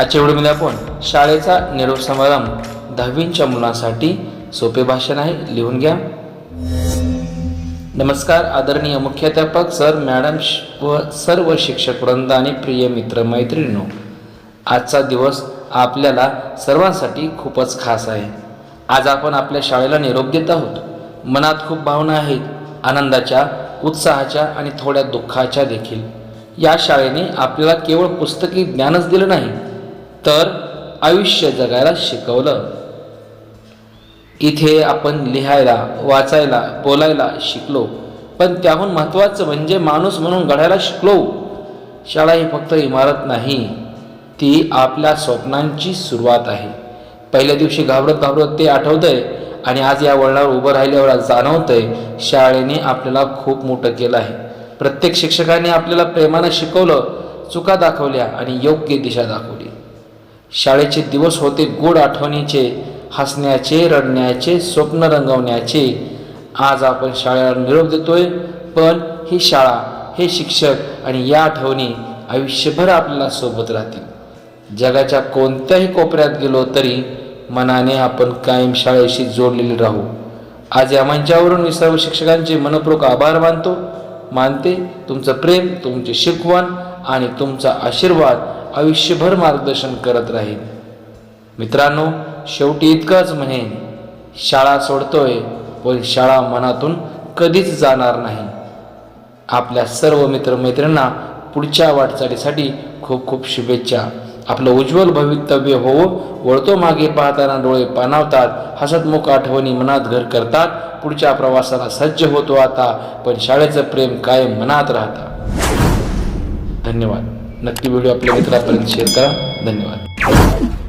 आजच्या व्हिडिओमध्ये आपण शाळेचा निरोप समारंभ दहावींच्या मुलांसाठी सोपे भाषण आहे लिहून घ्या. नमस्कार आदरणीय मुख्याध्यापक सर मॅडम व सर्व शिक्षक वृंद आणि प्रिय मित्र मैत्रिणींनो आजचा दिवस आपल्याला सर्वांसाठी खूपच खास आहे. आज आपण आपल्या शाळेला निरोप देत आहोत. मनात खूप भावना आहेत आनंदाच्या उत्साहाच्या आणि थोड्या दुःखाच्या देखील. या शाळेने आपल्याला केवळ पुस्तकी ज्ञानच दिलं नाही तर आयुष्य जगायला शिकवलं. इथे आपण लिहायला वाचायला बोलायला शिकलो. पण त्याहून महत्त्वाचं म्हणजे माणूस म्हणून घडायला शिकलो. शाळा ही फक्त इमारत नाही ती आपल्या स्वप्नांची सुरुवात आहे. पहिल्या दिवशी घाबरत घाबरत ते आठवतंय आणि आज या वळणावर उभं राहिल्यावर जाणवतंय शाळेने आपल्याला खूप मोठं केलं आहे. प्रत्येक शिक्षकाने आपल्याला प्रेमानं शिकवलं चुका दाखवल्या आणि योग्य दिशा दाखवली. शाळेचे दिवस होते गोड आठवणीचे हसण्याचे रडण्याचे स्वप्न रंगवण्याचे. आज आपण शाळेला निरोप देतोय पण ही शाळा हे शिक्षक आणि या आठवणी आयुष्यभर आपल्याला सोबत राहतील. जगाच्या कोणत्याही कोपऱ्यात गेलो तरी मनाने आपण कायम शाळेशी जोडलेले राहू. आज या मंचावरून मी सर्व शिक्षकांचे मनपूर्वक आभार मानतो. मानते तुमचं प्रेम तुमचे शिकवण आणि तुमचा आशीर्वाद आयुष्यभर मार्गदर्शन करत राहील मित्रांनो शेवटी इतकंच म्हणेन शाळा सोडतोय पण शाळा मनातून कधीच जाणार नाही. आपल्या सर्व मित्रमैत्रिणींना पुढच्या वाटचालीसाठी खूप खूप शुभेच्छा. आपलं उज्ज्वल भवितव्य हो वळतो मागे पाहताना डोळे पाणावतात हसतमुख आठवणी मनात घर करतात पुढच्या प्रवासाला सज्ज होतो आता पण शाळेचं प्रेम कायम मनात राहतं. धन्यवाद. नक्की व्हिडिओ आपल्या मित्रापर्यंत शेअर करा. धन्यवाद.